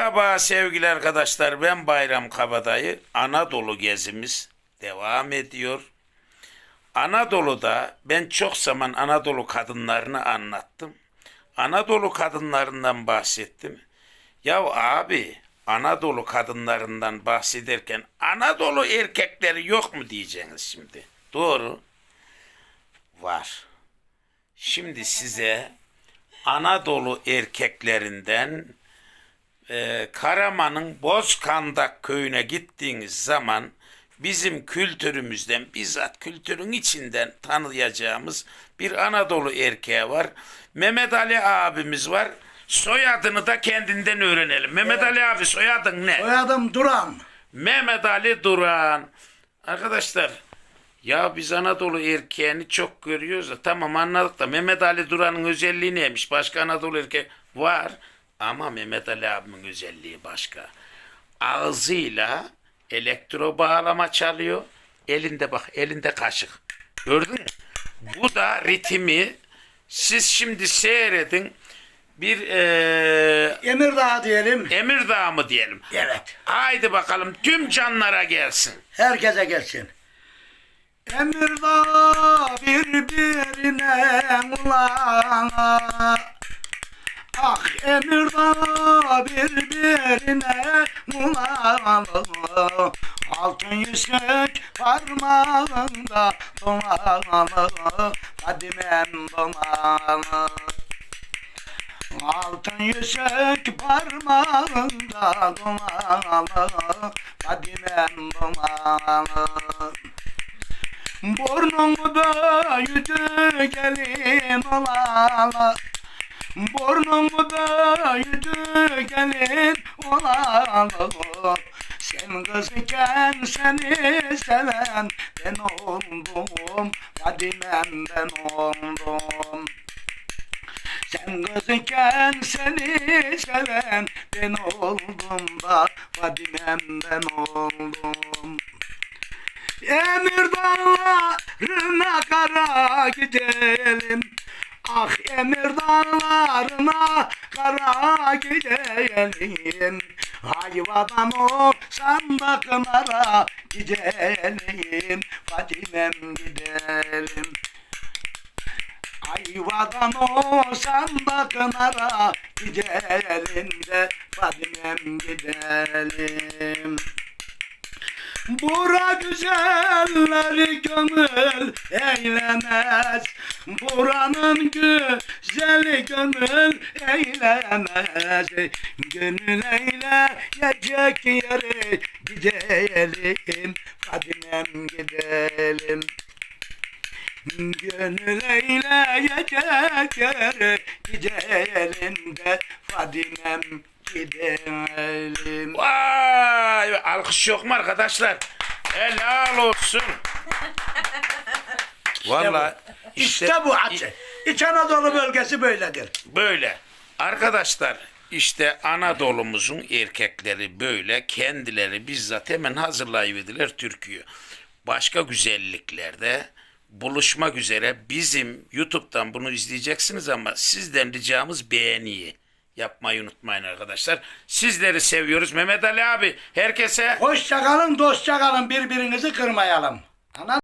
Merhaba sevgili arkadaşlar ben Bayram Kabadayı. Anadolu gezimiz devam ediyor. Anadolu'da ben çok zaman Anadolu kadınlarını anlattım. Anadolu kadınlarından bahsettim. Ya abi Anadolu kadınlarından bahsederken Anadolu erkekleri yok mu diyeceksiniz şimdi. Doğru. Var. Şimdi size Anadolu erkeklerinden e, Karaman'ın Bozkandak köyüne gittiğiniz zaman bizim kültürümüzden bizzat kültürün içinden tanıyacağımız bir Anadolu erkeği var. Mehmet Ali abimiz var. Soyadını da kendinden öğrenelim. Mehmet Ali abi soyadın ne? Soyadım Duran. Mehmet Ali Duran. Arkadaşlar ya biz Anadolu erkeğini çok görüyoruz da tamam anladık da Mehmet Ali Duran'ın özelliği neymiş? Başka Anadolu erkeği var ama Mehmet Ali abimin özelliği başka. Ağzıyla elektro bağlama çalıyor. Elinde bak elinde kaşık. Gördün mü? Bu da ritmi siz şimdi seyredin. Bir eee Emirdağ diyelim. Emirdağ mı diyelim? Evet. Haydi bakalım tüm canlara gelsin. Herkese gelsin. Emirdağ birbirine ulan. Emirdağ birbirine ulan. Altın yüzük parmağında donalı. Fadimem donalı. Altın yüzük parmağında donalı Fadimem donalı Burnumu büyüdü gelin olalı Burnumu büyüdü gelin olalı Sen kız iken seni seven ben oldum. Fadimem ben oldum. Sen kızken seni seven ben oldum. Da Fadimem ben oldum. Emir dağlarına kara gidelim Ah emir dağlarına kara gidelim Hayvadan o sandaklara gidelim. Fadimem gidelim Ayvadan o sandaklara gidelim de Fadimem gidelim. Bura güzelleri gönül eylemez. Buranın güzeli gönül eylemez. Gönül eyleyecek yere gidelim Fadimem gidelim. Gönül eyleyecek yere gidelim de Fadimem gidelim. Vay alkış yok mu arkadaşlar? Helal olsun. Vallahi İşte, işte, bu açı. İç Anadolu bölgesi böyledir. böyle. Arkadaşlar işte Anadolu'muzun erkekleri böyle kendileri bizzat hemen hazırlayıverdiler türküyü. Başka güzelliklerde buluşmak üzere bizim YouTube'dan bunu izleyeceksiniz ama sizden ricamız beğeniyi yapmayı unutmayın arkadaşlar. Sizleri seviyoruz. Mehmet Ali abi herkese Hoşça kalın, dostça kalın, birbirinizi kırmayalım.